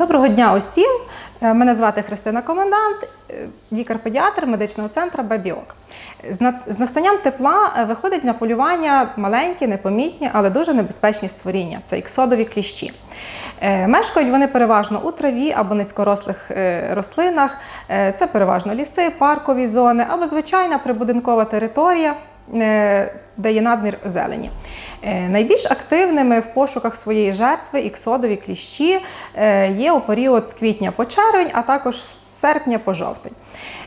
Доброго дня усім. Е, Мене звати Христина Комендант, е, лікар-педіатр медичного центру Бабіок. З настанням тепла е, виходить на полювання маленькі, непомітні, але дуже небезпечні створіння це іксодові кліщі. Мешкають вони переважно у траві або низькорослих рослинах. Це переважно ліси, паркові зони або звичайна прибудинкова територія, де є надмір зелені. Е, Найбільш активними в пошуках своєї жертви іксодові кліщі е, є у період з квітня по червень, а також з серпня по жовтень.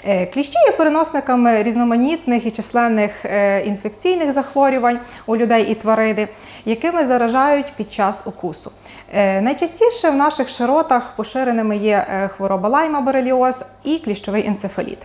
Е, Кліщі є переносниками різноманітних і численних інфекційних захворювань у людей і тварини, якими заражають під час укусу. Найчастіше в наших широтах поширеними є хвороба лайма бореліоз і кліщовий енцефаліт.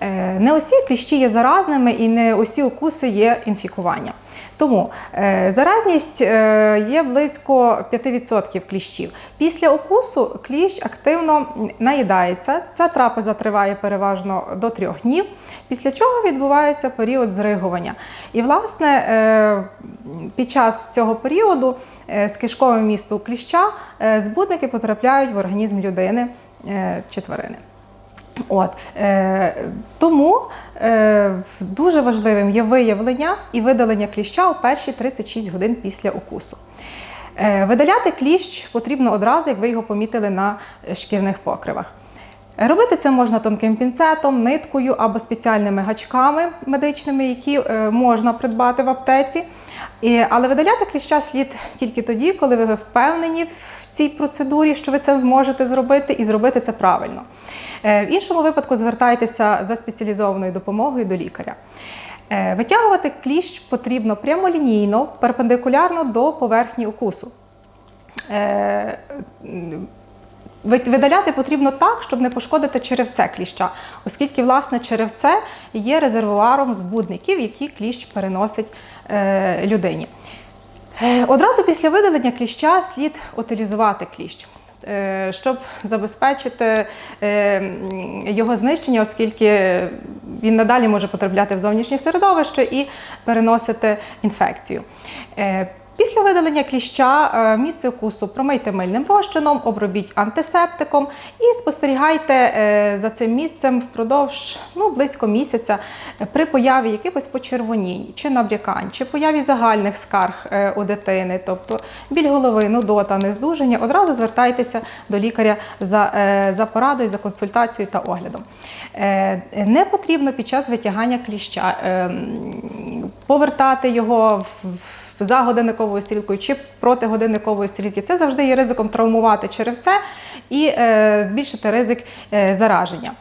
Е, Не усі кліщі є заразними і не усі укуси є інфікування. Тому е, заразність е, є близько 5% кліщів. Після укусу кліщ активно наїдається. Ця трапеза триває переважно до трьох днів, після чого відбувається період зригування. І, власне, під час цього періоду з кишковим місту кліща збудники потрапляють в організм людини чи тварини. От, е, тому е, дуже важливим є виявлення і видалення кліща у перші 36 годин після укусу. Е, видаляти кліщ потрібно одразу, як ви його помітили на шкірних покривах. Робити це можна тонким пінцетом, ниткою або спеціальними гачками медичними, які е, можна придбати в аптеці. Але видаляти кліща слід тільки тоді, коли ви впевнені в цій процедурі, що ви це зможете зробити, і зробити це правильно. Е, В іншому випадку звертайтеся за спеціалізованою допомогою до лікаря. Е, Витягувати кліщ потрібно прямолінійно, перпендикулярно до поверхні укусу. Ви- Видаляти потрібно так, щоб не пошкодити черевце кліща, оскільки власне черевце є резервуаром збудників, які кліщ переносить е, людині. Е, Одразу після видалення кліща слід утилізувати кліщ, е, щоб забезпечити його знищення, оскільки він надалі може потрапляти в зовнішнє середовище і переносити інфекцію. Після видалення кліща е, місце укусу промийте мильним розчином, обробіть антисептиком і спостерігайте е, за цим місцем впродовж ну, близько місяця е, при появі якихось почервонінь чи набрякань, чи появі загальних скарг у дитини, тобто біль голови, нудота, нездужання, одразу звертайтеся до лікаря за, за порадою, за консультацією та оглядом. Не потрібно під час витягання кліща е, повертати його в- за годинниковою стрілкою чи проти годинникової стрілки. Це завжди є ризиком травмувати черевце і е, збільшити ризик е, зараження.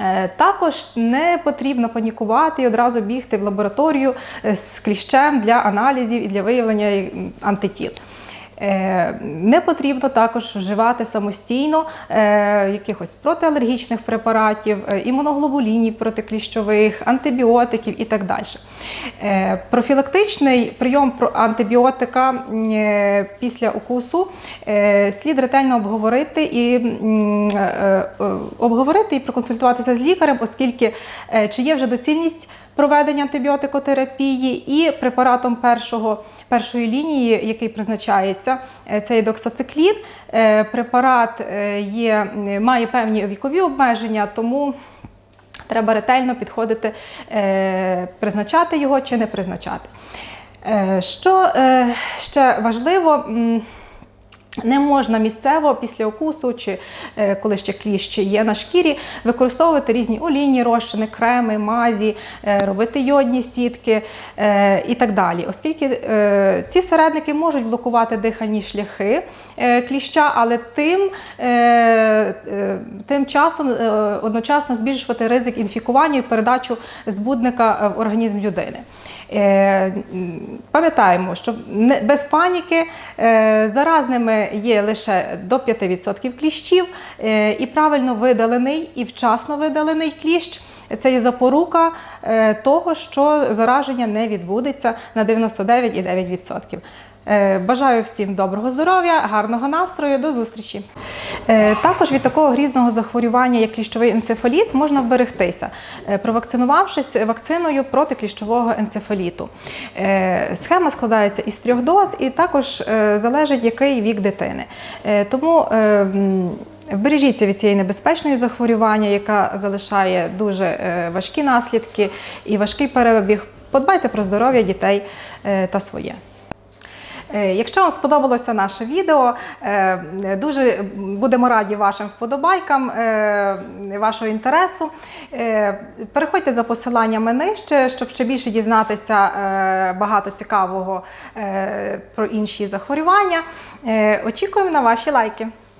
Е, Також не потрібно панікувати і одразу бігти в лабораторію з кліщем для аналізів і для виявлення антитіл. Е, Не потрібно також вживати самостійно е, якихось протиалергічних препаратів, е, імуноглобулінів протикліщових, антибіотиків і так далі. Профілактичний прийом антибіотика після укусу слід ретельно обговорити і обговорити і проконсультуватися з лікарем, оскільки чи є вже доцільність проведення антибіотикотерапії і препаратом першого, першої лінії, який призначається, цей це доксациклін. Е, Препарат е, є, має певні вікові обмеження, тому треба ретельно підходити, е, призначати його чи не призначати. Е, Що е, ще важливо, не можна місцево після укусу, чи е, коли ще кліщ є на шкірі, використовувати різні олійні розчини, креми, мазі, е, робити йодні сітки е, і так далі. Оскільки ці середники можуть блокувати дихальні шляхи кліща, але тим, тим часом одночасно збільшувати ризик інфікування і передачу збудника в організм людини. Е, Пам'ятаємо, що без паніки е, заразними є лише до 5% кліщів, е, і правильно видалений і вчасно видалений кліщ це є запорука е, того, що зараження не відбудеться на 99,9%. Е, Бажаю всім доброго здоров'я, гарного настрою, до зустрічі. Е, Також від такого грізного захворювання, як кліщовий енцефаліт, можна вберегтися, провакцинувавшись вакциною проти кліщового енцефаліту. Схема складається із трьох доз і також залежить, який вік дитини. Тому Бережіться від цієї небезпечної захворювання, яка залишає дуже е, важкі наслідки і важкий перебіг. Подбайте про здоров'я дітей е, та своє. Е, Якщо вам сподобалося наше відео, дуже будемо раді вашим вподобайкам, вашого інтересу. Переходьте за посиланнями нижче, щоб ще більше дізнатися багато цікавого про інші захворювання. Очікуємо на ваші лайки.